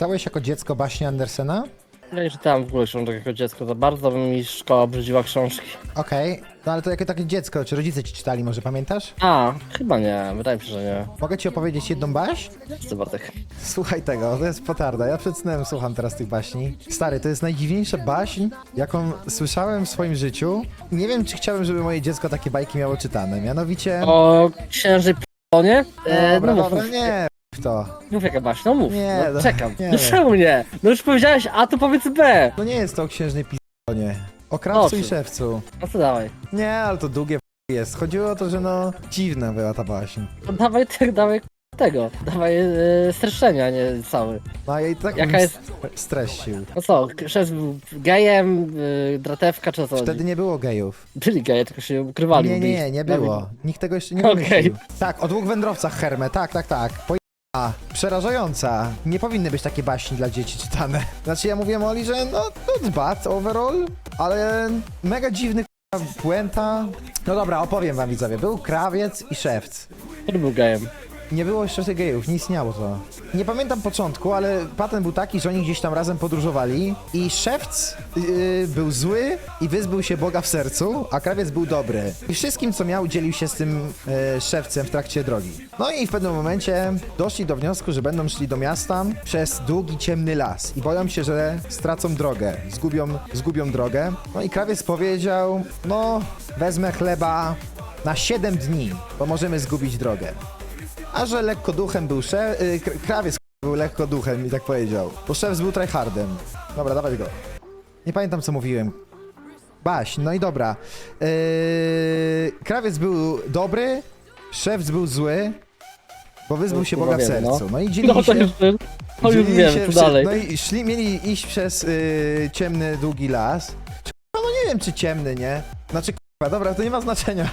Czytałeś jako dziecko baśnie Andersena? Ja nie czytałem w ogóle książek jako dziecko za bardzo, bo mi szkoła obrzydziła książki. Okej, no ale to jako takie dziecko, czy rodzice ci czytali, może pamiętasz? A, chyba nie, wydaje mi się, że nie. Mogę ci opowiedzieć jedną baśń? Co Bartek? Słuchaj tego, to jest potarda. Ja przed snem słucham teraz tych baśni. Stary, to jest najdziwniejsza baśń, jaką słyszałem w swoim życiu. Nie wiem, czy chciałem, żeby moje dziecko takie bajki miało czytane. Mianowicie... O księży p***onie? E, dobra, no mów, dobra, mów, nie, to. mów jaka baś, no mów. Nie, no, no, czekam. nie. No czemu nie? No już powiedziałeś A, to powiedz B. No nie jest to o księżnej pistonie. O krawcu i Oczy. szewcu. No to dawaj. Nie, ale to długie jest. Chodziło o to, że no dziwna była ta baśń. To dawaj tak, dawaj tego. Dawaj e, streszczenia, nie cały. No a ja i tak Jaka bym jest- st-. No co, szef był gejem, y, dratewka czy o co? chodzi? Wtedy nie było gejów. Byli geje, tylko się ukrywali. Nie, nie, nie, nie było. Nikt tego jeszcze nie Okej. wymyślił. Tak, o dwóch wędrowcach Hermę, tak, tak, tak. A, przerażająca. Nie powinny być takie baśni dla dzieci czytane. Znaczy ja mówiłem Oli, że no, not bad overall, ale mega dziwny puenta. No dobra, opowiem wam widzowie. Był krawiec i szewc. Który był gejem? Nie było jeszcze tych gejów, nie istniało to. Nie pamiętam początku, ale patent był taki, że oni gdzieś tam razem podróżowali i szewc yy, był zły i wyzbył się Boga w sercu, a krawiec był dobry. I wszystkim, co miał, dzielił się z tym yy, szewcem w trakcie drogi. No i w pewnym momencie doszli do wniosku, że będą szli do miasta przez długi, ciemny las i boją się, że stracą drogę, zgubią, zgubią drogę. No i krawiec powiedział, no wezmę chleba na 7 dni, bo możemy zgubić drogę. A że lekko duchem był szef, y, kr- krawiec był lekko duchem i tak powiedział. Bo szef był tryhardem. Dobra, dawać go. Nie pamiętam co mówiłem. Baś, no i dobra. Yy, krawiec był dobry, szef był zły, bo wyzbył No, się kurwa Boga w no. sercu. No i dzielili No to się... już, to już dzielili się przy- dalej. No i szli, mieli iść przez y, ciemny, długi las. No, no nie wiem czy ciemny, nie? Znaczy k***a, dobra, to nie ma znaczenia.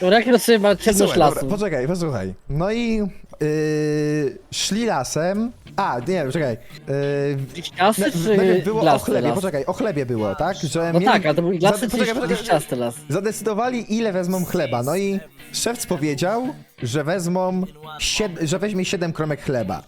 Dobra, Jaki rozstrzygnie ma ciemność Słuchaj, dobra, lasu? poczekaj, posłuchaj. No i yy, szli lasem. A, nie, poczekaj. Yy, Liściasty na- czy najpierw było o chlebie, las? poczekaj, o chlebie było, tak? Że No mieli- tak, a to był iglasty Zade- czy liściasty las? Zadecydowali, ile wezmą chleba. No i szewc powiedział, że wezmą, sied- że weźmie 7 kromek chleba.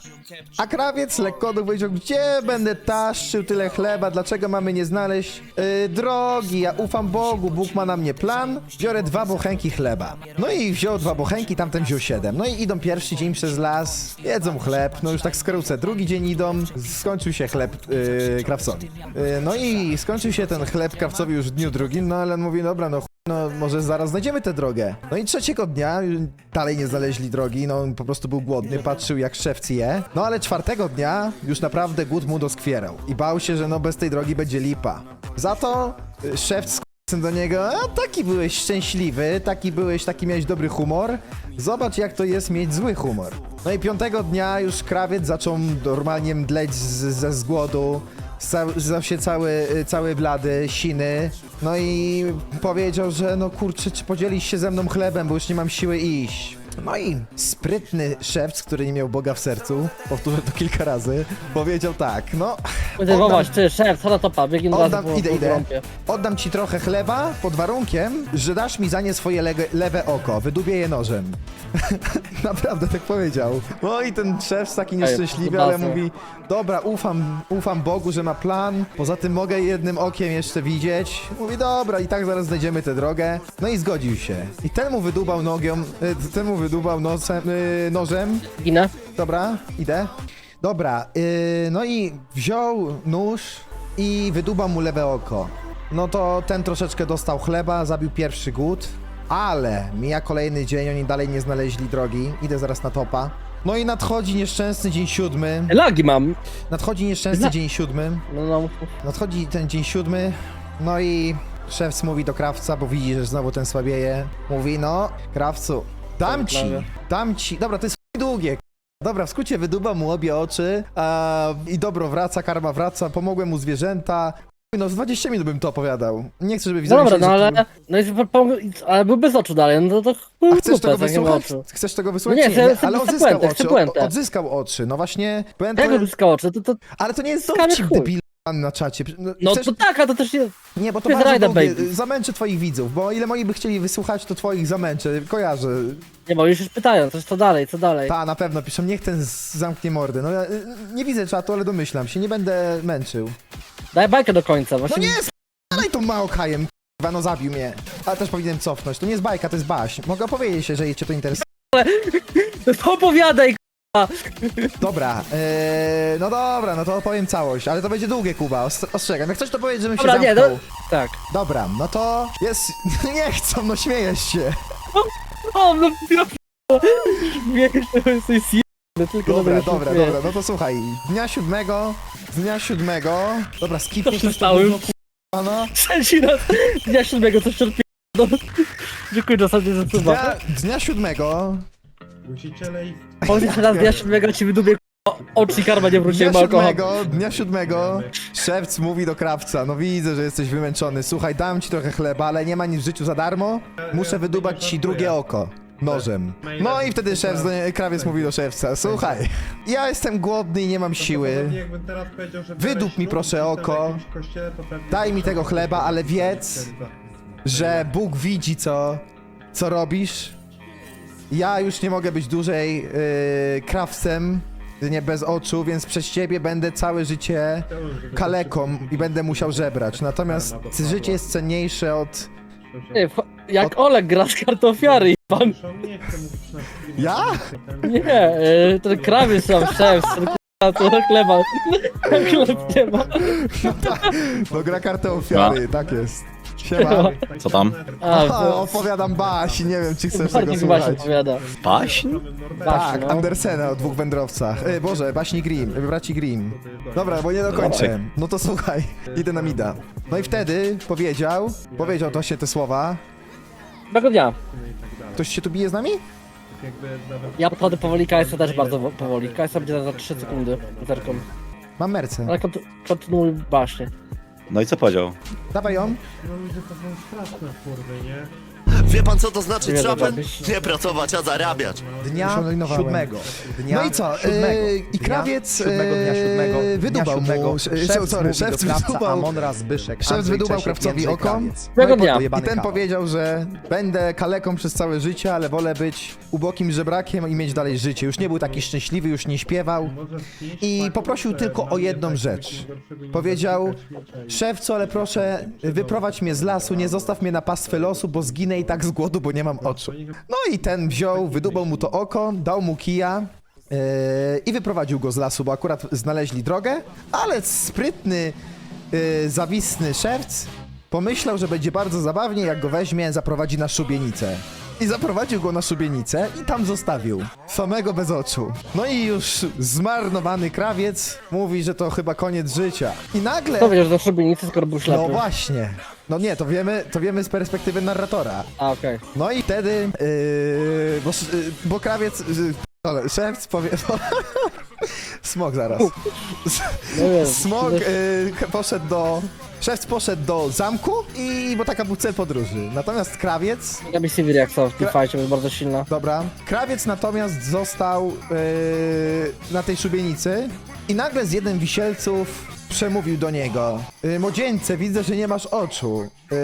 A krawiec lekko powiedział, gdzie będę taszczył tyle chleba, dlaczego mamy nie znaleźć yy, drogi, ja ufam Bogu, Bóg ma na mnie plan, biorę dwa bochenki chleba. No i wziął dwa bochenki, tamten wziął siedem. No i idą pierwszy dzień przez las, jedzą chleb, no już tak skrócę, drugi dzień idą, skończył się chleb yy, krawcowi. Yy, no i skończył się ten chleb krawcowi już w dniu drugim, no ale on mówi, dobra, no no może zaraz znajdziemy tę drogę. No i trzeciego dnia dalej nie znaleźli drogi, no on po prostu był głodny, patrzył jak szewc je. No ale czwartego dnia już naprawdę głód mu doskwierał i bał się, że no bez tej drogi będzie lipa. Za to y, szewc s***ym do niego, a taki byłeś szczęśliwy, taki byłeś, taki miałeś dobry humor. Zobacz jak to jest mieć zły humor. No i piątego dnia już krawiec zaczął normalnie mdleć z, ze z stał się cały, cały blady, siny. No i powiedział, że no kurczę, czy podzielisz się ze mną chlebem, bo już nie mam siły iść. No i sprytny szewc, który nie miał Boga w sercu, powtórzę to kilka razy, powiedział tak, no Podenerwować, ty szef, co na topa, razu Oddam, idę, idę. Oddam ci trochę chleba pod warunkiem, że dasz mi za nie swoje lege, lewe oko. Wydubię je nożem. Naprawdę tak powiedział. No i ten szef taki nieszczęśliwy, ale mówi dobra, ufam, ufam Bogu, że ma plan. Poza tym mogę jednym okiem jeszcze widzieć. Mówi dobra, i tak zaraz znajdziemy tę drogę. No i zgodził się. I ten mu wydubał nogą, y, ten mu wydubał nosem, y, nożem. Ginę? Dobra, idę. Dobra, yy, no i wziął nóż i wydubał mu lewe oko. No to ten troszeczkę dostał chleba, zabił pierwszy głód, ale mija kolejny dzień, oni dalej nie znaleźli drogi. Idę zaraz na topa. No i nadchodzi nieszczęsny dzień siódmy. Lagi mam. Nadchodzi nieszczęsny Zna- dzień siódmy. No, no, Nadchodzi ten dzień siódmy. No i szef mówi do krawca, bo widzi, że znowu ten słabieje. Mówi, no, krawcu, dam ci, dam ci. Dobra, to jest długie. Dobra, w skrócie wyduba mu obie oczy a, i dobro wraca, karma wraca, pomogłem mu zwierzęta. Chuj, No, z 20 minut bym to opowiadał. Nie chcę, żeby no widzowie dobra, myśleli, no że ale, to- no i ale był bez oczu dalej, no to A chcesz tego tak wysłuchać? Chcesz tego wysłuchać? No nie, chcę- chcę- ale odzyskał puentę, chcę oczy. puentę. Odzyskał oczy. No właśnie, puentę... Jak uzyskał oczy? To, to Ale to nie jest Skamy dowcip, chuj. debil. Na czacie. No, No chcesz... to tak, a to też nie... Nie, bo to jest bardzo Rajda, długie. baby. Zamęczę twoich widzów, bo ile moi by chcieli wysłuchać, to twoich zamęczę. Kojarzę. Nie, bo już już pytają, to co dalej, co dalej? Ta, na pewno piszą, niech ten zamknie mordę. No ja y, nie widzę czatu, ale domyślam się, nie będę męczył. Daj bajkę do końca, No właśnie... nie, dalej tą Maokajem, k***wa, no zabił mnie. Ale też powinienem cofnąć. To nie jest bajka, to jest baś. Mogę opowiedzieć, jeżeli cię to interesuje. To opowiadaj, Dobra, yy, no dobra, no to opowiem całość, ale to będzie długie, Kuba, os- ostrzegam. Jak coś to powiedz, żebym Dobra, się nie, zamknął. no... Tak. Dobra, no to jest... Nie chcą, no śmiejesz się. O, no ja Wiesz, to jesteś zjebany, tylko Dobra, się dobra, śmieję. dobra, no to słuchaj. Dnia siódmego, dnia siódmego... Dobra, skipnij To coś przestałem. to k***a, no. Trzeci raz dnia siódmego coś czerpie... No. Dziękuję zasadzie za suba. Dnia, dnia siódmego... Musicie i Powiedz raz dnia siódmego ci wydubię k***a, oczy i karma nie Dnia wróciłem, alkohol. siódmego, dnia siódmego szewc mówi do krawca, no widzę, że jesteś wymęczony, słuchaj, dam ci trochę chleba, ale nie ma nic w życiu za darmo, muszę wydubać ci drugie oko. Nożem. No i wtedy szef, krawiec mówi do szewca, słuchaj, ja jestem głodny i nie mam siły, Jakbym teraz powiedział, że Wydup biorę mi ślub proszę i tam w oko. jakimś kościele, to pewnie Daj mi tego chleba, ale wiedz, że Bóg widzi co, co robisz. Ja już nie mogę być dłużej yy, krawcem, nie bez oczu, więc przez ciebie będę całe życie kaleką i będę musiał żebrać. Natomiast życie jest cenniejsze od... Nie, jak Olek gra z kartą ofiary i pan... Nie chcę mówić na streamie. Ja? Nie, y, ten krawiec tam szef, ten k***a, to chleba. Chleb nie ma. No gra kartę ofiary, tak jest. Siema. Co tam? A, O, opowiadam Basi, nie wiem czy chcesz tego Bartek właśnie słuchać. opowiada. Baśń? Tak, Baśń, no. Andersena o dwóch wędrowcach. E, Boże, baśni Grimm, braci Grimm. Dobra, bo nie dokończę. No to słuchaj, idę na mida. No i wtedy powiedział, powiedział to się te słowa. Dobrego dnia. Ktoś się tu bije z nami? Ja podchodzę powoli, KS też bardzo wo- powoli. KS będzie za 3 sekundy. Zerką. Mam merce. Ale kont- kontynuuj baśnie. No i co powiedział? Dawaj ją. no ludzie to są straszne kurwy, nie? Wie pan co to znaczy Nie, trapen? dobra, Nie pracować, a zarabiać. Dnia Przeanalizowałem. siódmego. Dnia No i co? Siódmego. Yy, I Dnia krawiec siódmego, dnia yy, siódmego, dnia wydubał siódmego. mu. sz- Szewc Sorry, mówi szewc do krawca, wydubał. Amonra, Zbyszek, Szewc Andrzej, wydubał Czesiek, krawcowi Jędrzej, oko. Krawiec. Dobrego i, dnia. I ten kawał. powiedział, że będę kaleką przez całe życie, ale wolę być ubokim żebrakiem i mieć dalej życie. Już nie był taki szczęśliwy, już nie śpiewał. I poprosił tylko o jedną rzecz. Powiedział, szewco, ale proszę, wyprowadź mnie z lasu, nie zostaw mnie na pastwę losu, bo zginę i tak z głodu, bo nie mam oczu. No i ten wziął, wydubał mu to oko, dał mu kija yy, i wyprowadził go z lasu, bo akurat znaleźli drogę, ale sprytny, yy, zawisny szewc pomyślał, że będzie bardzo zabawnie, jak go weźmie, zaprowadzi na szubienicę. I zaprowadził go na szubienicę i tam zostawił. Samego bez oczu. No i już zmarnowany krawiec mówi, że to chyba koniec życia. I nagle... Wiedział, że do szubienicy, skoro był No ślepy? właśnie. No nie, to wiemy, to wiemy z perspektywy narratora. A, okej. No i wtedy, yy, bo, sz- yy, bo krawiec, yy, ale szewc powie... Smok zaraz. No wiem. Smok yy, poszedł do... Szewc poszedł do zamku i... bo taka był cel podróży. Natomiast krawiec... Ja byś Sivir jak są w tym fajcie, bo jest bardzo silna. Dobra. Krawiec natomiast został yy, na tej szubienicy i nagle z jeden wisielców przemówił do niego. Yy, Młodzieńcze, widzę, że nie masz oczu. Yy,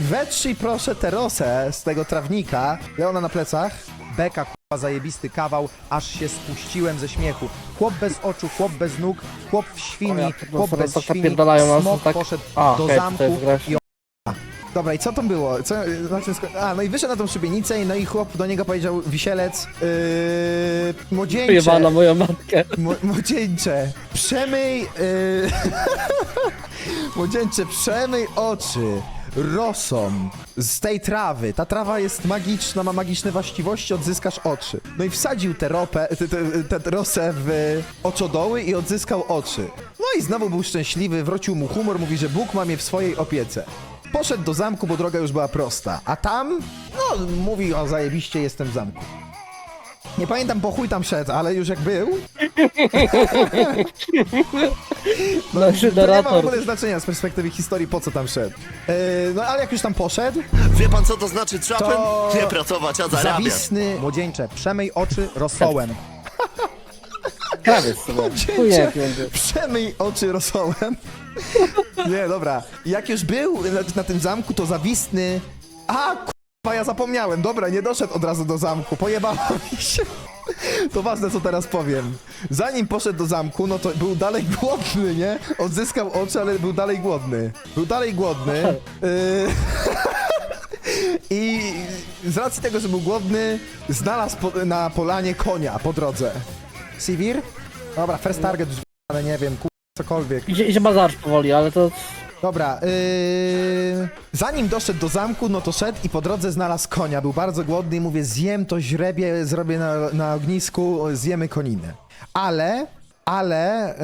wetrzyj proszę tę rosę z tego trawnika. Leona na plecach. Beka, k***a, zajebisty kawał, aż się spuściłem ze śmiechu. Chłop bez oczu, chłop bez nóg, chłop w O, świni, ja chłop bez tak świni, napierdalają nas, smok tak- poszedł A, do okej, zamku grasz. Dobra, i co tam było? Co, znaczy, sko- a, no i wyszedł na tą szubienicę i no i chłop do niego powiedział, wisielec, yy, młodzieńcze, Wyjebana moją matkę. Mo- Młodzieńcze, przemyj... Yy... Młodzieńcze, przemyj oczy rosą z tej trawy. Ta trawa jest magiczna, ma magiczne właściwości, odzyskasz oczy. No i wsadził tę ropę, tę- tę- tę rosę w oczodoły i odzyskał oczy. No i znowu był szczęśliwy, wrócił mu humor, mówi, że Bóg ma mnie w swojej opiece. Poszedł do zamku, bo droga już była prosta. A tam, no, mówi, o zajebiście, jestem w zamku. Nie pamiętam po chuj tam szedł, ale już jak był, Nasz To nie ma w narrator. ogóle znaczenia z perspektywy historii, po co tam szedł. Yy, no ale jak już tam poszedł, Wie pan co to znaczy trapen? To- Nie pracować, a zarabiać. zawisny... Młodzieńcze, przemyj oczy rosołem. Krawiec sobie. Cięcie. Przemyj oczy rosołem. Nie, dobra. Jak już był na, na tym zamku, to zawistny... A, kurwa, ja zapomniałem. Dobra, nie doszedł od razu do zamku. Pojebało mi się. To ważne, co teraz powiem. Zanim poszedł do zamku, no to był dalej głodny, nie? Odzyskał oczy, ale był dalej głodny. Był dalej głodny. Yy... I z racji tego, że był głodny, znalazł po, na polanie konia po drodze. Sivir? Dobra, first target ale nie wiem, ku... cokolwiek. Idzie, idzie bazarz powoli, ale to... Dobra, yy... zanim doszedł do zamku, no to szedł i po drodze znalazł konia. Był bardzo głodny i mówię, zjem to źrebie, zrobię na, na ognisku, zjemy koninę. Ale, ale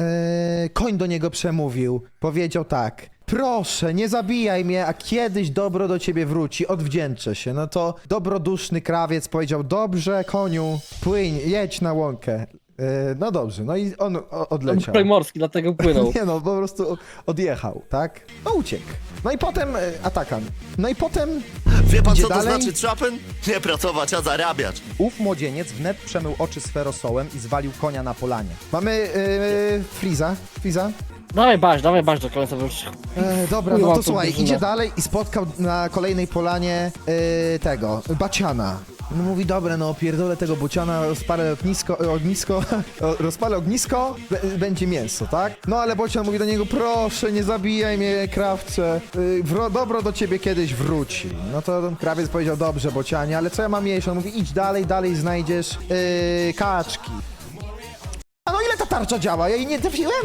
yy... koń do niego przemówił. Powiedział tak. Proszę, nie zabijaj mnie, a kiedyś dobro do ciebie wróci, odwdzięczę się. No to dobroduszny krawiec powiedział, dobrze, koniu, płyń, jedź na łąkę. Yy, no dobrze, no i on o- On odleciał. kroj morski, dlatego płynął. Nie no, po prostu odjechał, tak? No uciekł. No i potem e, atakan. No i potem Wie pan Idzie co to dalej? znaczy trapen? Nie pracować, a zarabiać. Ów młodzieniec wnet przemył oczy sferosołem i zwalił konia na polanie. mamy yy, Friza. Friza. Dawaj baś, dawaj baś do końca, bo już... E, dobra, Chuj no to słuchaj, drużyna. idzie dalej i spotkał na kolejnej polanie e, tego, Baciana. No mówi, dobra, no pierdolę tego bociana, rozpalę ognisko, e, rozpalę ognisko, będzie mięso, tak? No ale bocian mówi do niego, proszę, nie zabijaj mnie, krawcze, y, wro, dobro do ciebie kiedyś wróci. No to krawiec powiedział, dobrze, bocianie, ale co ja mam jeść? On mówi, idź dalej, dalej znajdziesz yy, kaczki. A no ile ta tarcza działa? Ja jej nie trafiłem?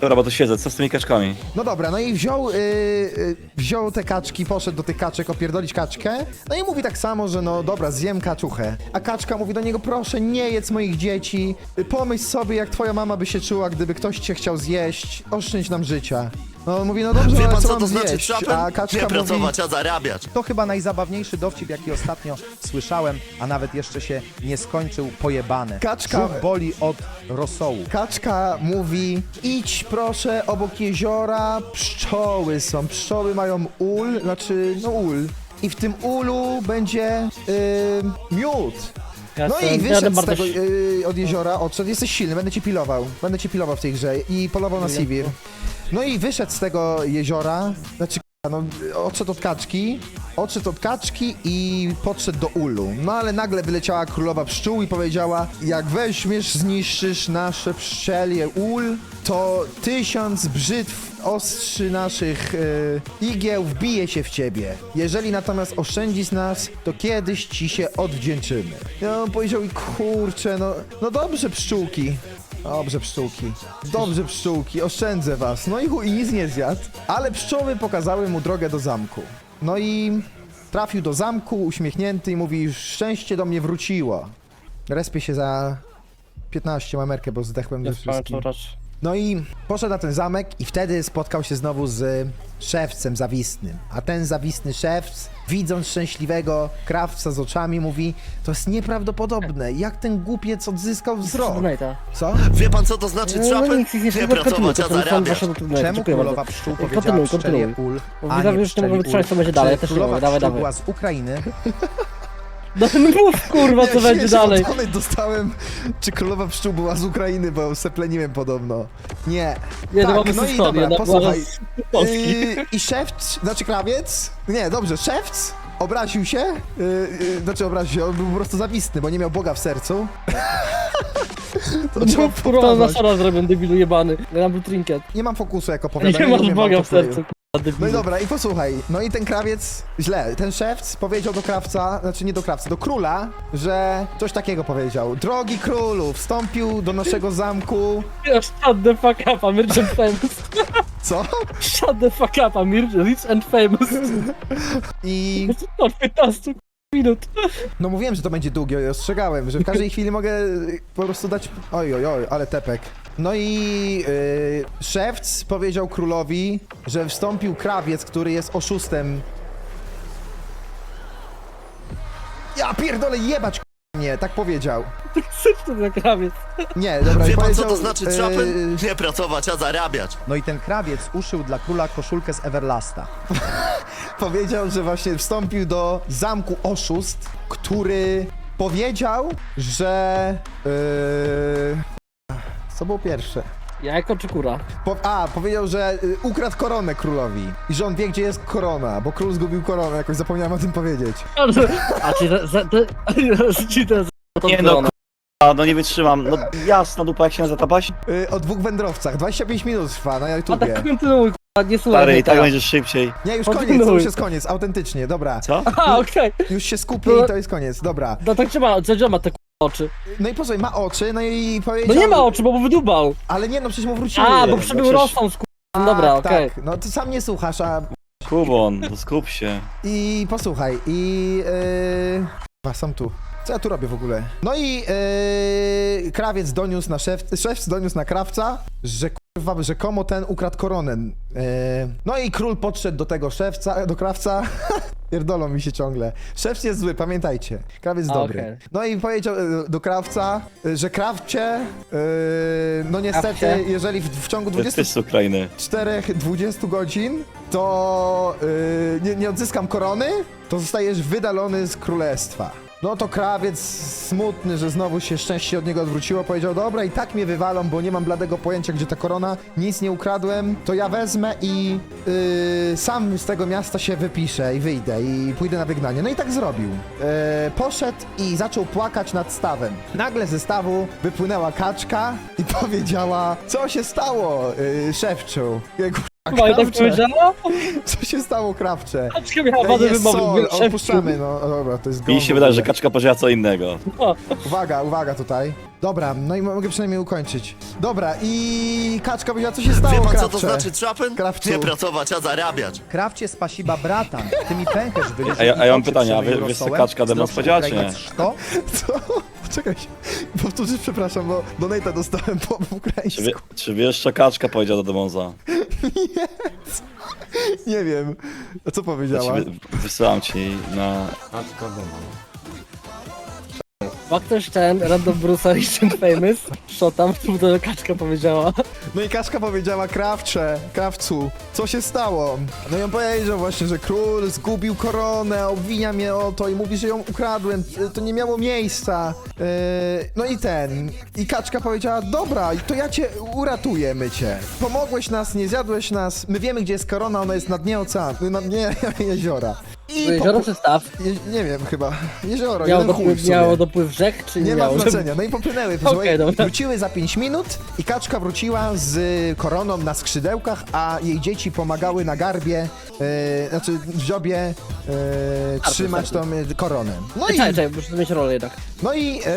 Dobra, bo tu siedzę, co z tymi kaczkami? No dobra, no i wziął, yy, wziął te kaczki, poszedł do tych kaczek opierdolić kaczkę. No i mówi tak samo, że no dobra, zjem kaczuchę. A kaczka mówi do niego, proszę, nie jedz moich dzieci. Y, Pomyśl sobie, jak twoja mama by się czuła, gdyby ktoś cię chciał zjeść. Oszczędź nam życia. No on mówi, no dobrze, Wie ale pan co co mam to znaczy zjeść? A kaczka Nie mówi, pracować, a zarabiać. To chyba najzabawniejszy dowcip, jaki ostatnio słyszałem, a nawet jeszcze się nie skończył, pojebane. Kaczka- Brzuch boli od rosołu. Kaczka mówi, idź proszę obok jeziora, pszczoły są, pszczoły mają ul, znaczy, no ul. I w tym ulu będzie yy, miód. Ja No jestem- i jadę wyszedł z bardzo tego yy, od jeziora, odszedł, jesteś silny, będę cię pilował, będę cię pilował w tej grze i polował na Sivir. No i wyszedł z tego jeziora, znaczy no, odszedł od kaczki, odszedł od kaczki i podszedł do ulu. No ale nagle wyleciała królowa pszczół i powiedziała, jak weźmiesz, zniszczysz nasze pszczelie ul, to tysiąc brzytw ostrzy naszych yy, igieł wbije się w ciebie. Jeżeli natomiast oszczędzisz nas, to kiedyś ci się odwdzięczymy. No on powiedział i kurczę, no, no dobrze pszczółki. Dobrze pszczółki. Dobrze pszczółki, oszczędzę was. No i chuj, i nic nie zjadł. Ale pszczoły pokazały mu drogę do zamku. No i trafił do zamku, uśmiechnięty i mówi, szczęście do mnie wróciło. Respię się za 15 mamerkę, bo zdechłem ze wszystkim. No i poszedł na ten zamek i wtedy spotkał się znowu z szewcem zawistnym. A ten zawistny szewc, widząc szczęśliwego krawca z oczami, mówi, to jest nieprawdopodobne, jak ten głupiec odzyskał wzrok. Fortnite'a. Co? Wie pan co to znaczy No, no trapen? nic, nic, Nie kontynuuj, pracować, a kontynuuj, zarabiać. Czemu królowa pszczół Kontynuuj, powiedziała kontynuuj. pszczelie ul, Bo a widzowie nie już nie pszczeli wytrzymać, ul? co będzie dalej, ja Czy też nie królowa mogę, dawaj, pszczół dawaj. była z Ukrainy? No mów kurwa, co będzie dalej. żetony dostałem, czy królowa pszczół była z Ukrainy, bo sepleniłem podobno. Nie. Nie, to tak, mamy no i historię, dobra, była posłuchaj. Polski. Yy, I szewc, znaczy krawiec, nie, dobrze, szewc obraził się, yy, yy, znaczy obraził się, on był po prostu zawistny, bo nie miał Boga w sercu. to trzeba kurwa, na powtarzać. szara zrobię, debilu jebany. Ja mam trinket. Nie mam fokusu jako opowiadania. Nie masz umiem Boga w autoplayu. sercu. No i dobra, i posłuchaj, no i ten krawiec, źle, ten szewc powiedział do krawca, znaczy nie do krawca, do króla, że coś takiego powiedział. Drogi królu, wstąpił do naszego zamku, Shut the fuck up, I'm rich and famous. co? Shut the fuck up, I'm rich and famous. I Od 15 minut. no mówiłem, że to będzie długie, ostrzegałem, że w każdej chwili mogę y, po prostu dać, oj, oj, oj, ale tepek. No i yy, szewc powiedział królowi, że wstąpił krawiec, który jest oszustem. Ja pierdolę jebać k***a mnie, tak powiedział. Sycznie na krawiec. Nie, dobra, Wie pan co powiedział, to znaczy yy, trapen? Nie pracować, a zarabiać. No i ten krawiec uszył dla króla koszulkę z Everlasta. powiedział, że właśnie wstąpił do zamku oszust, który powiedział, że... Yy, Co było pierwsze? Jajko czy kura? Po, a, powiedział, że y, ukradł koronę królowi. I że on wie, gdzie jest korona, bo król zgubił koronę, jakoś zapomniałem o tym powiedzieć. A za, te, czy te za to Nie no, korona? A, no nie wytrzymam. No jasna dupa, jak się nazywa ta baś? Y, o dwóch wędrowcach. 25 minut trwa na A YouTubie. tak kontynuuj, k***a, nie słuchaj Stary, mnie i tak teraz. będzie szybciej. Nie, już Kontynuuj. koniec, już jest koniec, autentycznie, dobra. Co? A, okej. Już się skupię i to jest koniec, dobra. No tak trzeba, co ma te k***a oczy? No i posłuchaj, ma oczy, no i No powiedział... nie ma oczu, bo mu wydubał. Ale nie, no przecież mu wróciły. A, bo No przybył przecież- rosą z k***a. tak, Dobra, okej. Tak, no ty sam nie słuchasz, a... Kubon, no skup się. I posłuchaj, i... Yy... A, sam tu. Co ja tu robię w ogóle? No i yy, krawiec doniósł na szef, szef doniósł na krawca, że kurwa, rzekomo ten ukradł koronę. Yy, no i król podszedł do tego szewca, do krawca. Pierdolą mi się ciągle. Szef jest zły, pamiętajcie. Krawiec A, dobry. okej. No i powiedział yy, do krawca, yy, że krawcie, yy, no niestety, Krawcie. jeżeli w, w ciągu jest 20 też z Ukrainy. 4-20 godzin, to yy, nie, nie odzyskam korony, to zostajesz wydalony z królestwa. No to krawiec smutny, że znowu się szczęście od niego odwróciło, powiedział, dobra i tak mnie wywalą, bo nie mam bladego pojęcia, gdzie ta korona, nic nie ukradłem, to ja wezmę i yy, sam z tego miasta się wypiszę i wyjdę i pójdę na wygnanie. No i tak zrobił. Yy, poszedł i zaczął płakać nad stawem. Nagle ze stawu wypłynęła kaczka i powiedziała, co się stało, yy, szewczu? Chyba tak krawcze. powiedziała? Co się stało, krawcze? Kaczka miała wadę Jest wymowy. sol, opuszczamy, no dobra, to jest Mi się wydaje, że kaczka powiedziała co innego. O, Uwaga, uwaga tutaj. Dobra, no i mogę przynajmniej ukończyć. Dobra, i kaczka powiedziała, co się stało, Wie pan, co krawcze? to znaczy trapen? Krawcu. Nie pracować, a zarabiać. Krawcie spasiba bratan, ty mi pęcherz wyleży A ja- a ja mam pytanie, a wy- co rosołem? kaczka do nas Zdrowszy powiedziała, czy Ukrainiec nie? Co? Poczekaj, powtórzyć, przepraszam, bo donate'a dostałem po Czy, wie, ukraińsku. czy wiesz, co kaczka powiedziała do Demonza? Nie wiem. A co Ja powiedziała? ci wy, wysyłam ci na... ma ktoś ten random Bruce'a Rich and Famous? Co tam? To kaczka powiedziała. No i Kaszka powiedziała, krawcze, krawcu, co się stało? No i on powiedział właśnie, że król zgubił koronę, obwinia mnie o to i mówi, że ją ukradłem, to nie miało miejsca. Yy, no i ten, i Kaczka powiedziała, dobra, to ja cię uratuję, my cię. Pomogłeś nas, nie zjadłeś nas, my wiemy, gdzie jest korona, ona jest na dnie oceanu, na dnie jeziora. I Jezioro czy staw? Je, nie wiem, chyba. Jezioro, Miało jeden chuj w dopływ, sumie. miało dopływ rzek, czy nie, Nie ma miało? znaczenia. No i popłynęły. Okej, Słuchaj, dobra. wróciły za 5 minut i kaczka wróciła z koroną na skrzydełkach, a jej dzieci pomagały na garbie, e, znaczy w dziobie e, trzymać tą e, koronę. No i, Czekaj, czekaj, muszę mieć rolę jednak. no i e,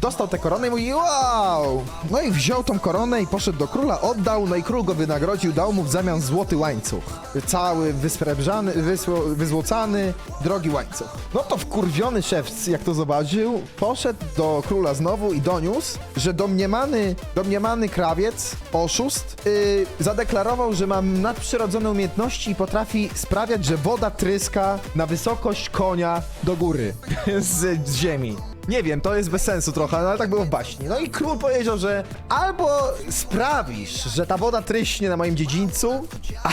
dostał tę koronę i mówi wow! No i wziął tą koronę i poszedł do króla, oddał, no i król go wynagrodził, dał mu w zamian złoty łańcuch. Cały wysrebrzany, wysło, wyzłocany, drogi łańcuch. No to wkurwiony szewc, jak to zobaczył, poszedł do króla znowu i doniósł, że domniemany, domniemany krawiec, oszust, yy, zadeklarował, że ma nadprzyrodzone umiejętności i potrafi sprawiać, że woda tryska na wysokość konia do góry z, z ziemi. Nie wiem, to jest bez sensu trochę, no ale tak było w baśni. No i król powiedział, że albo sprawisz, że ta woda tryśnie na moim dziedzińcu, a,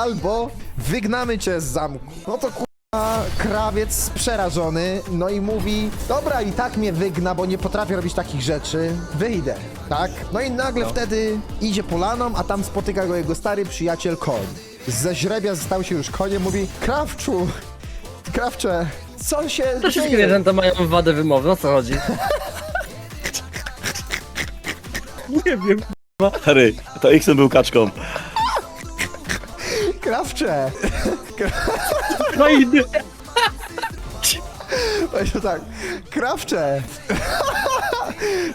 albo wygnamy cię z zamku. No to kur... A krawiec przerażony, no i mówi, dobra i tak mnie wygna, bo nie potrafię robić takich rzeczy, wyjdę, tak? No i nagle wtedy idzie polaną, a tam spotyka go jego stary przyjaciel koń. Ze źrebia stał się już koniem, mówi, krawczu, krawcze, co się To wszystkie dzieje? zwierzęta mają wadę wymowy, o co chodzi? Nie wiem. Harry, to Xen był kaczką. Krawcze, No inny. Powiedział tak, krawcze,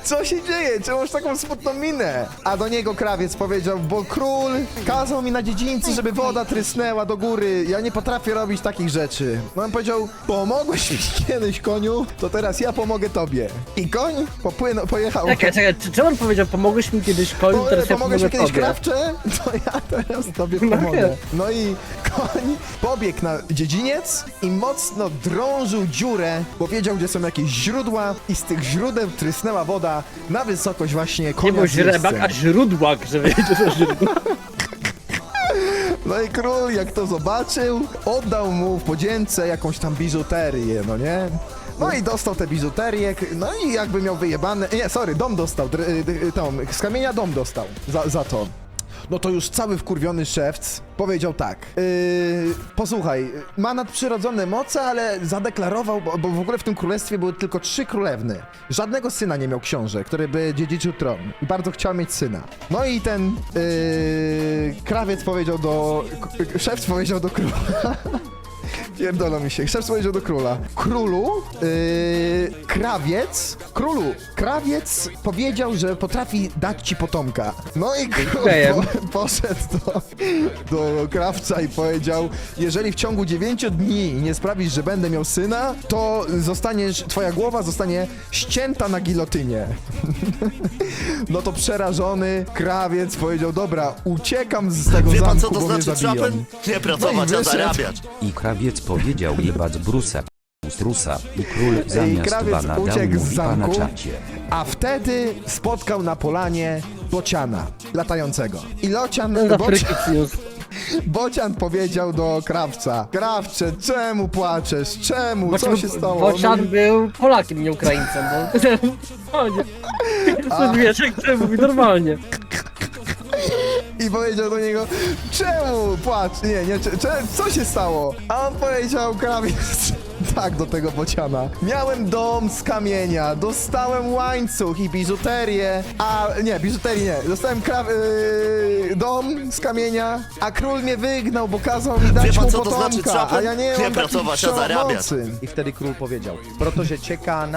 co się dzieje? Czemu masz taką smutną minę? A do niego krawiec powiedział, bo król kazał mi na dziedzińcu, żeby woda trysnęła do góry. Ja nie potrafię robić takich rzeczy. No on powiedział, pomogłeś mi kiedyś koniu, to teraz ja pomogę tobie. I koń popłynął, pojechał. Czekaj, czekaj, czy, czy on powiedział, pomogłeś mi kiedyś koniu, Po, teraz ja pomogłeś mi pomogę kiedyś tobie. krawcze, to ja teraz tobie No pomogę. nie. No i koń pobiegł na dziedziniec i mocno drążył dziurę, bo wiedział, gdzie są jakieś źródła i z tych źródeł trysnęła woda na wysokość właśnie konia Nie był z jeźdźcem. źrebak, a źródłak, że wiedziesz o źródłach. No i król, jak to zobaczył, oddał mu w podzięce jakąś tam biżuterię, no nie? No i dostał te biżuterię, k- no i jakby miał wyjebane... Nie, sorry, dom dostał, dr- y, y, tą, z kamienia dom dostał za, za to. No to już cały wkurwiony szewc powiedział tak. Yy, posłuchaj, ma nadprzyrodzone moce, ale zadeklarował, bo, bo w ogóle w tym królestwie były tylko trzy królewny. Żadnego syna nie miał książę, który by dziedziczył tron. I bardzo chciał mieć syna. No i ten yy, krawiec powiedział do. Szewc powiedział do króla. Pierdolą mi się. Szewc powiedział do króla. Królu, yy, krawiec, królu, krawiec powiedział, że potrafi dać ci potomka. No i król po, poszedł do, do krawca i powiedział, jeżeli w ciągu 9 dni nie sprawisz, że będę miał syna, to zostaniesz, twoja głowa zostanie ścięta na gilotynie. No to przerażony krawiec powiedział, dobra, uciekam z tego Wie pan co zamku, to bo mnie znaczy zabiją. trapen? Nie pracować, No a zarabiać. I krawiec powiedział jebać Brusa, Strusa i król zamiast krawiec dał uciekł z zamku. czacie. A wtedy spotkał na polanie bociana latającego. I locian, za bocian, Frykix News. bocian powiedział do krawca: Krawcze, czemu płaczesz? Czemu? Co się stało? Bocian był Polakiem, nie Ukraińcem, bo... Normalnie. To wiesz, jak to mówi normalnie. I powiedział do niego: Czemu płacz? Nie, nie, cze, cze, co się stało? A on powiedział: Krawiec. Tak, do tego bociana. Miałem dom z kamienia, dostałem łańcuch i biżuterię, a nie, biżuterii nie. Dostałem kraw, yy, dom z kamienia, a król mnie wygnał, bo kazał mi dać pan, mu co to potomka, znaczy a ja nie, Nie mam pracować, a zarabiać. przemocy. I wtedy król powiedział, protože čeká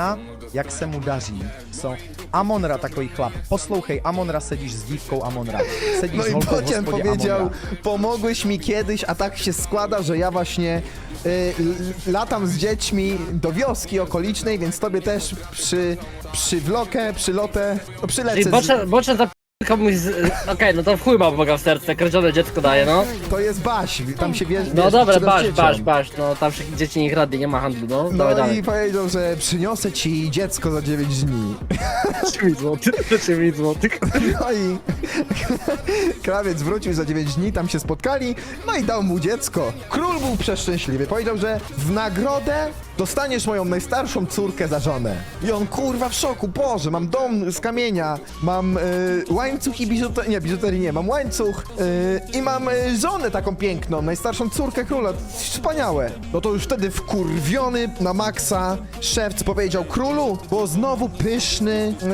jak se mu daří. So, Amonra takový chlap, poslouchej, Amonra sedíš s dívkou Amonra. Sedíš No s i holkou Bocian hospodě powiedział, Amonra. pomogłeś mi kiedyś, a tak się składa, że ja właśnie y, l- latam z dziećmi do wioski okolicznej, więc tobie też przy, przywlokę, przylotę, no przylecę. Czyli Z, Bocian, Bocian za komuś z... Okej, no to w chuj ma Boga w serce, kradzione dziecko daje, no. to jest Baś, tam się wiesz, No wiesz, dobra, baś, dzieciom. baś, baś, no tam wszystkich dzieci nie kradnie, nie ma handlu, no. No Dawaj i dalej. powiedział, że przyniosę ci dziecko za 9 dni. 3 złotych, 3 złotych. No i krawiec wrócił za 9 dni, tam się spotkali, no i dał mu dziecko. Król był przeszczęśliwy, powiedział, że w nagrodę dostaniesz moją najstarszą córkę za żonę. I on kurwa w szoku, Boże, mam dom z kamienia, mam y, łańcuch i biżuterię, nie, biżuterii nie, mam łańcuch y, i mam y, żonę taką piękną, najstarszą córkę króla, wspaniałe. No to już wtedy wkurwiony na maksa szewc powiedział, królu, bo znowu pyszny, y,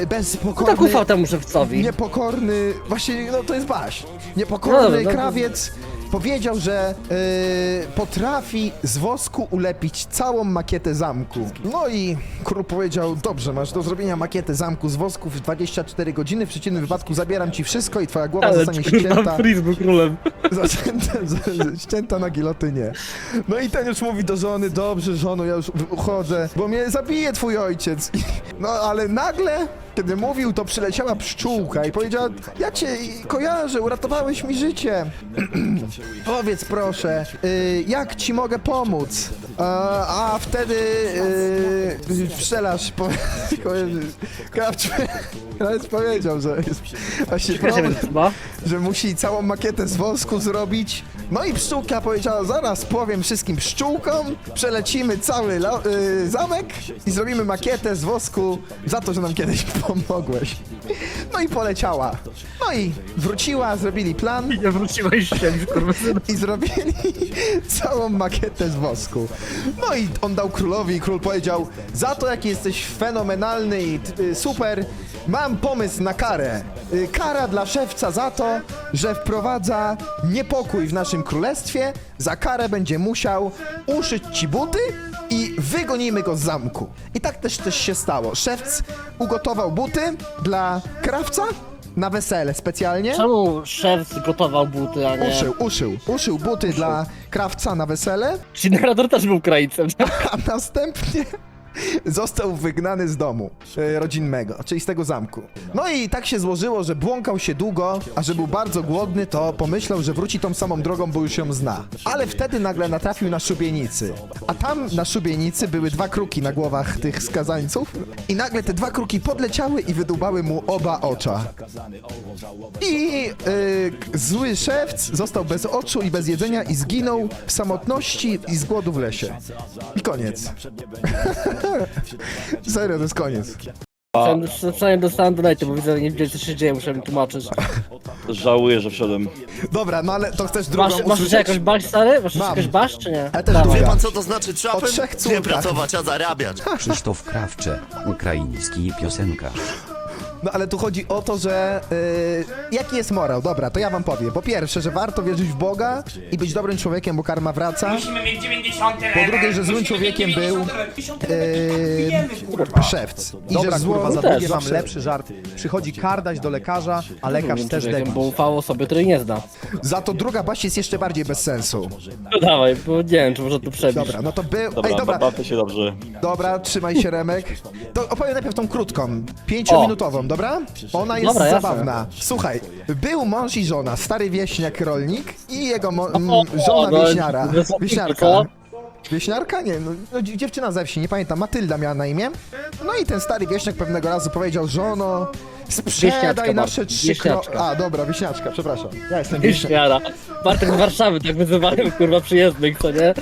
No bezpokorny... tak ufał temu szewcowi. Niepokorny, właśnie, no to jest Baś. Niepokorny No dobra, no krawiec powiedział, że yy, potrafi z wosku ulepić całą makietę zamku. No i król powiedział, dobrze, masz do zrobienia makietę zamku z wosku w 24 godziny, w przeciwnym wypadku zabieram ci wszystko i twoja głowa Ale zostanie ścięta, Fritz był królem. zacięta, ścięta na gilotynie. No i ten już mówi do żony, dobrze żono, ja już uchodzę, bo mnie zabije twój ojciec. No ale nagle, kiedy mówił, to przyleciała pszczółka i powiedziała, ja cię kojarzę, uratowałeś mi życie. Powiedz proszę, y, jak ci mogę pomóc? A, a wtedy y, pszczelarz po, powiedział, że jest właśnie problem, że musi całą makietę z wosku zrobić. No i pszczółka powiedziała, zaraz powiem wszystkim pszczółkom, przelecimy cały y, zamek i zrobimy makietę z wosku za to, że nam kiedyś pomogłeś. No i poleciała. No i wróciła, zrobili plan Nie wróciłeś się, kurwa. i zrobili całą makietę z wosku. No i on dał królowi i król powiedział, za to jaki jesteś fenomenalny i y, super, mam pomysł na karę. Y, Kara dla szewca za to, że wprowadza niepokój w naszym królestwie. Za karę będzie musiał uszyć ci buty i wygonimy go z zamku. I tak też też się stało. Szewc ugotował buty dla krawca na wesele specjalnie. Czemu szef zgotował buty, a nie... Uszył, uszył, uszył buty dla krawca na wesele, Czyli narrator też był Ukraińcem. a następnie został wygnany z domu e, rodzinnego, czyli z tego zamku. No i tak się złożyło, że błąkał się długo, a że był bardzo głodny, to pomyślał, że wróci tą samą drogą, bo już ją zna. Ale wtedy nagle natrafił na szubienicy. A tam na szubienicy były dwa kruki na głowach tych skazańców i nagle te dwa kruki podleciały i wydłubały mu oba ocza. I k- zły szewc został bez oczu i bez jedzenia i zginął w samotności i z głodu w lesie. I koniec. Serio, to jest koniec. Przynajmniej dostałem donate, bo widzę, że nie wiedzieli co się dzieje, muszę mi tłumaczyć. Żałuję, że wszedłem. Dobra, no ale to chcesz drugą Masz, masz jeszcze usłyszeć? jakąś baś, stary? Masz Mam. jakąś baś, czy nie? Ale też Dawaj. Wie pan co to znaczy O trzech Nie córkach. pracować, a zarabiać. Krzysztof Krawcze, ukraiński piosenkarz. No ale tu chodzi o to, że y, jaki jest morał? Dobra, to ja wam powiem. Po pierwsze, że warto wierzyć w Boga i być dobrym człowiekiem, bo karma wraca. Musimy mieć 90 Po drugie, że złym człowiekiem był yy, szewc. I Dobra, że zło kurwa, za też drugie mam lepszy żart. Przychodzi kardać do lekarza, a lekarz też debil. Bo ufał osobie, której nie zna. Za to druga baść jest jeszcze bardziej bez sensu. No dawaj, bo nie wiem, czy może tu przebić. Dobra, no to był... Dobra, Ej, dobra, bawię się dobrze. dobra, trzymaj się Remek. To opowiem najpierw tą krótką, pięciominutową, dobra? Ona jest Dobra, jasne. zabawna. Słuchaj, był mąż i żona, stary wieśniak rolnik i jego mo- m, O, żona no, wieśniara. Wieśniarka. Wieśniarka? Nie, no, no dzi- dziewczyna ze wsi, nie pamiętam, Matylda miała na imię. No i ten stary wieśniak pewnego razu powiedział, żono, sprzedaj Wieśniaczka, nasze Bartek, trzy kro... wieśniaczka. A, dobra, wieśniaczka, przepraszam. Ja jestem wieśniak. Wieśniara. Bartek z Warszawy tak wyzywają, kurwa, przyjezdnych, co nie?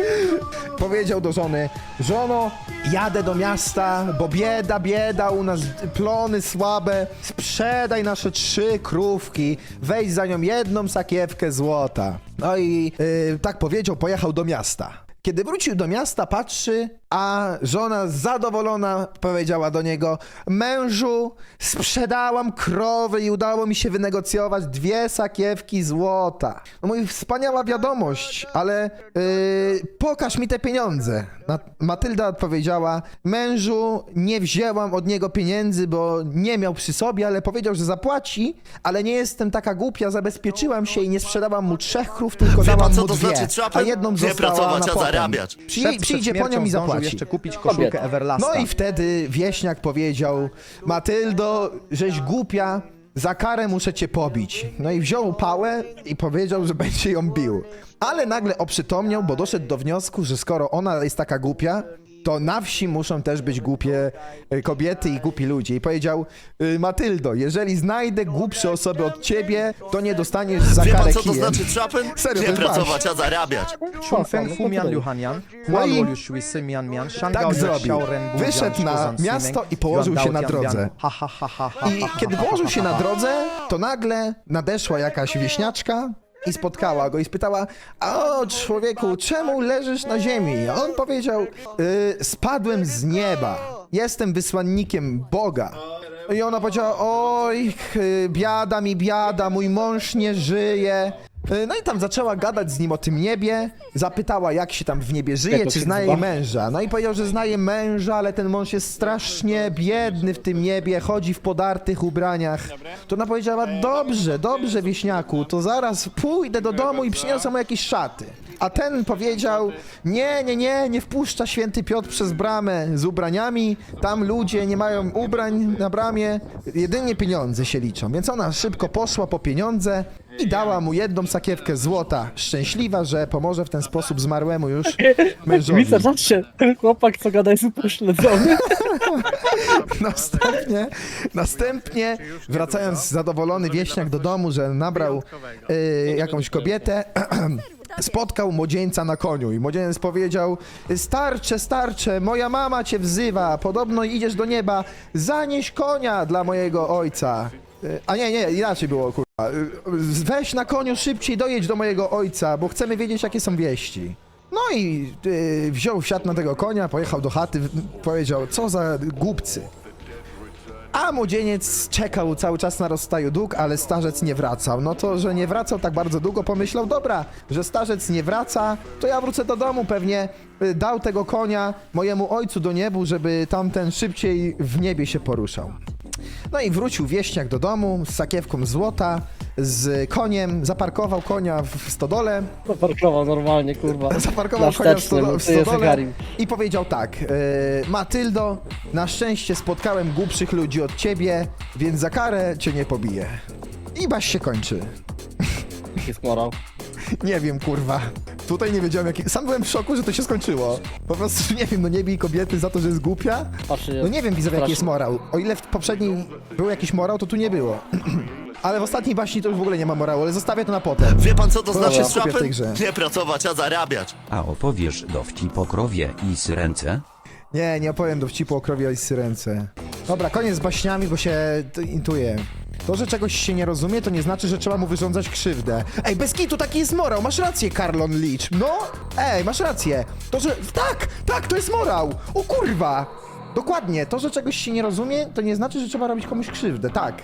Powiedział do żony, żono, jadę do miasta, bo bieda, bieda, u nas plony słabe, sprzedaj nasze trzy krówki, weź za nią jedną sakiewkę złota. No i yy, tak powiedział, pojechał do miasta. Kiedy wrócił do miasta, patrzy, a żona zadowolona powiedziała do niego: Mężu, sprzedałam krowy i udało mi się wynegocjować dwie sakiewki złota. No mój wspaniała wiadomość, ale yy, pokaż mi te pieniądze. Matylda odpowiedziała: Mężu, nie wzięłam od niego pieniędzy, bo nie miał przy sobie, ale powiedział, że zapłaci, ale nie jestem taka głupia, zabezpieczyłam się i nie sprzedałam mu trzech krów, tylko Wie pan, dałam co mu to dwie, znaczy trapen? a jedną Nie została pracować, na a potem. zarabiać. Przyjdzie po nią śmiercią i zdążył zapłaci. Jeszcze kupić koszulkę Kobieta. Everlasta. No i wtedy wieśniak powiedział: Matyldo, żeś głupia, za karę muszę cię pobić. No i wziął pałę i powiedział, że będzie ją bił. Ale nagle oprzytomniał, bo doszedł do wniosku, że skoro ona jest taka głupia, to na wsi muszą też być głupie y, kobiety i głupi ludzie. I powiedział, y, Matyldo, jeżeli znajdę głupsze osoby od ciebie, to nie dostaniesz za Wie karę pan co to kijem. znaczy trapen? Serio, to Nie jest pracować, a zarabiać. Szumfen Fumian Luhanian, No i Hualuoliusz Symian Mian, tak zrobił. Xiao Ren Bujian, Wyszedł na miasto i położył się na drodze. Bian. Ha, ha, ha, ha, ha, I ha, ha, kiedy ha, położył ha, się ha, na ha. drodze, to nagle nadeszła jakaś wieśniaczka i spotkała go i spytała, o człowieku, czemu leżysz na ziemi? A on powiedział, y, spadłem z nieba, jestem wysłannikiem Boga. I ona powiedziała, oj, y, biada mi biada, mój mąż nie żyje. Y, No i tam zaczęła gadać z nim o tym niebie, zapytała jak się tam w niebie żyje, czy zna jej męża. No i powiedział, że zna jej męża, ale ten mąż jest strasznie biedny w tym niebie, chodzi w podartych ubraniach. To ona powiedziała, dobrze, dobrze wieśniaku, to zaraz pójdę do domu i przyniosę mu jakieś szaty. A ten powiedział, nie, nie, nie, nie wpuszcza święty Piotr przez bramę z ubraniami, tam ludzie nie mają ubrań na bramie, jedynie pieniądze się liczą. Więc ona szybko poszła po pieniądze i dała mu jedną sakiewkę złota, szczęśliwa, że pomoże w ten sposób zmarłemu już mężowi. Widzę, ten chłopak, co gada, jest upośledzony. Następnie, następnie wracając zadowolony wieśniak do domu, że nabrał y, jakąś kobietę, spotkał młodzieńca na koniu i młodzieniec powiedział starcze, starcze, moja mama cię wzywa, podobno idziesz do nieba, zanieś konia dla mojego ojca. Y, A nie, nie, inaczej było, kurwa. Y, Weź na koniu szybciej, dojedź do mojego ojca, bo chcemy wiedzieć, jakie są wieści. No i y, wziął, wsiadł na tego konia, pojechał do chaty, powiedział, co za głupcy. A młodzieniec czekał cały czas na rozstaju dług, ale starzec nie wracał. No to, że nie wracał tak bardzo długo, pomyślał, dobra, że starzec nie wraca, to ja wrócę do domu, pewnie y, dał tego konia mojemu ojcu do niebu, żeby tamten szybciej w niebie się poruszał. No i wrócił wieśniak do domu z sakiewką złota, z koniem, zaparkował konia w stodole, Zaparkował normalnie, kurwa. zaparkował konia w, wstecznym, stodo- w jest stodole Karim. i powiedział tak, e, Matyldo, na szczęście spotkałem głupszych ludzi od ciebie, więc za karę cię nie pobiję. I baś się kończy. Jest morał. Nie wiem, kurwa. Tutaj nie wiedziałem, jaki... Sam byłem w szoku, że to się skończyło. Po prostu, nie wiem, no nie bij kobiety za to, że jest głupia. No nie wiem, widzowie, jaki jest morał. O ile w poprzedniej był jakiś morał, to tu nie było. Ale w ostatniej baśni to już w ogóle nie ma morału, ale zostawię to na potem. Wie pan co to Dobra, znaczy w tej strapy? grze. Nie pracować, a zarabiać. A opowiesz dowcip o krowie i syrence? Nie, nie opowiem dowcipu o krowie i syrence. Dobra, koniec z baśniami, bo się t- intuję. To, że czegoś się nie rozumie, to nie znaczy, że trzeba mu wyrządzać krzywdę. Ej, bez kitu, taki jest morał, masz rację, Karlon Leach. No, ej, masz rację. To, że... Tak, tak, to jest morał. O kurwa. Dokładnie, to, że czegoś się nie rozumie, to nie znaczy, że trzeba robić komuś krzywdę, tak.